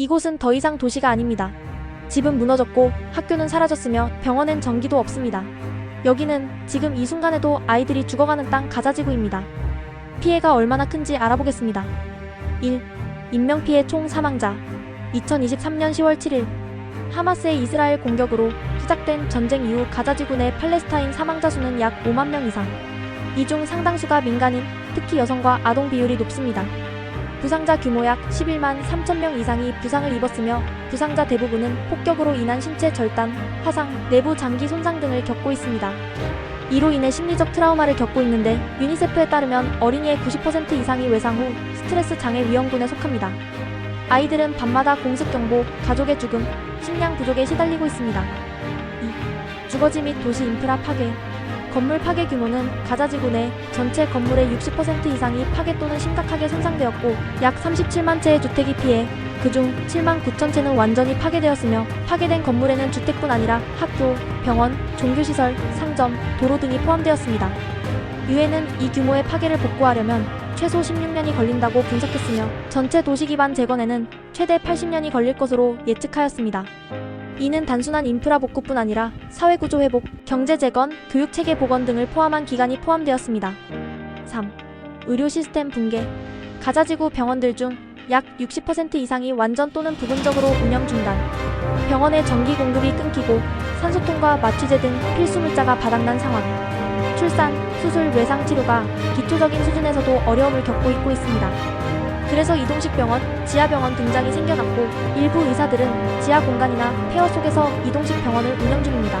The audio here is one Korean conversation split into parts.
이곳은 더 이상 도시가 아닙니다. 집은 무너졌고 학교는 사라졌으며 병원엔 전기도 없습니다. 여기는 지금 이 순간에도 아이들이 죽어가는 땅 가자지구입니다. 피해가 얼마나 큰지 알아보겠습니다. 1. 인명피해 총 사망자 2023년 10월 7일 하마스의 이스라엘 공격으로 시작된 전쟁 이후 가자지구 내 팔레스타인 사망자 수는 약 5만 명 이상. 이 중 상당수가 민간인, 특히 여성과 아동 비율이 높습니다. 부상자 규모 약 11만 3천 명 이상이 부상을 입었으며 부상자 대부분은 폭격으로 인한 신체 절단, 화상, 내부 장기 손상 등을 겪고 있습니다. 이로 인해 심리적 트라우마를 겪고 있는데 유니세프에 따르면 어린이의 90% 이상이 외상 후 스트레스 장애 위험군에 속합니다. 아이들은 밤마다 공습 경보, 가족의 죽음, 식량 부족에 시달리고 있습니다. 2. 주거지 및 도시 인프라 파괴. 건물 파괴 규모는 가자지구 내 전체 건물의 60% 이상이 파괴 또는 심각하게 손상되었고 약 37만 채의 주택이 피해 그중 7만 9천 채는 완전히 파괴되었으며 파괴된 건물에는 주택뿐 아니라 학교, 병원, 종교시설, 상점, 도로 등이 포함되었습니다. 유엔은 이 규모의 파괴를 복구하려면 최소 16년이 걸린다고 분석했으며 전체 도시 기반 재건에는 최대 80년이 걸릴 것으로 예측하였습니다. 이는 단순한 인프라 복구뿐 아니라 사회 구조 회복, 경제 재건, 교육 체계 복원 등을 포함한 기간이 포함되었습니다. 3. 의료 시스템 붕괴. 가자지구 병원들 중 약 60% 이상이 완전 또는 부분적으로 운영 중단. 병원의 전기 공급이 끊기고 산소통과 마취제 등 필수 물자가 바닥난 상황. 출산, 수술, 외상 치료가 기초적인 수준에서도 어려움을 겪고 있고 있습니다. 그래서 이동식 병원, 지하병원 등장이 생겨났고 일부 의사들은 지하 공간이나 폐허 속에서 이동식 병원을 운영 중입니다.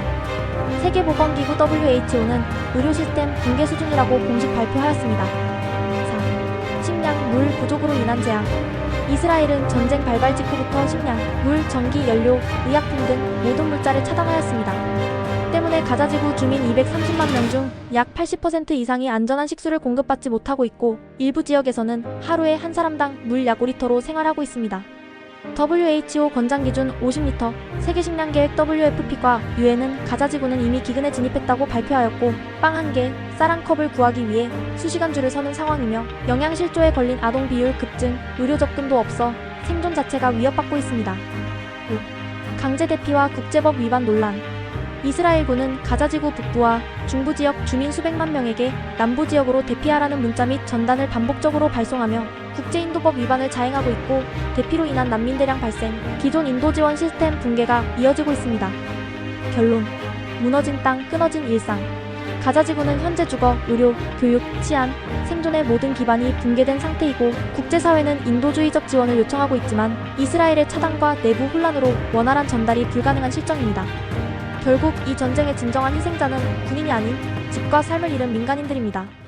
세계보건기구 WHO는 의료 시스템 붕괴 수준이라고 공식 발표하였습니다. 4. 식량, 물 부족으로 인한 재앙. 이스라엘은 전쟁 발발 직후부터 식량, 물, 전기, 연료, 의약품 등 모든 물자를 차단하였습니다. 가자지구 주민 230만 명 중 약 80% 이상이 안전한 식수를 공급받지 못하고 있고 일부 지역에서는 하루에 한 사람당 물 약 5리터로 생활하고 있습니다. WHO 권장 기준 50리터 세계 식량 계획 WFP과 유엔은 가자 지구는 이미 기근에 진입했다고 발표하였고 빵 한 개, 쌀 한 컵을 구하기 위해 수시간 줄을 서는 상황이며 영양 실조에 걸린 아동 비율 급증, 의료 접근도 없어 생존 자체가 위협받고 있습니다. 5. 강제 대피와 국제법 위반 논란 이스라엘군은 가자지구 북부와 중부 지역 주민 수백만 명에게 남부 지역으로 대피하라는 문자 및 전단을 반복적으로 발송하며 국제인도법 위반을 자행하고 있고 대피로 인한 난민 대량 발생, 기존 인도 지원 시스템 붕괴가 이어지고 있습니다. 결론 무너진 땅, 끊어진 일상. 가자지구는 현재 주거, 의료, 교육, 치안, 생존의 모든 기반이 붕괴된 상태이고 국제사회는 인도주의적 지원을 요청하고 있지만 이스라엘의 차단과 내부 혼란으로 원활한 전달이 불가능한 실정입니다. 결국 이 전쟁의 진정한 희생자는 군인이 아닌 집과 삶을 잃은 민간인들입니다.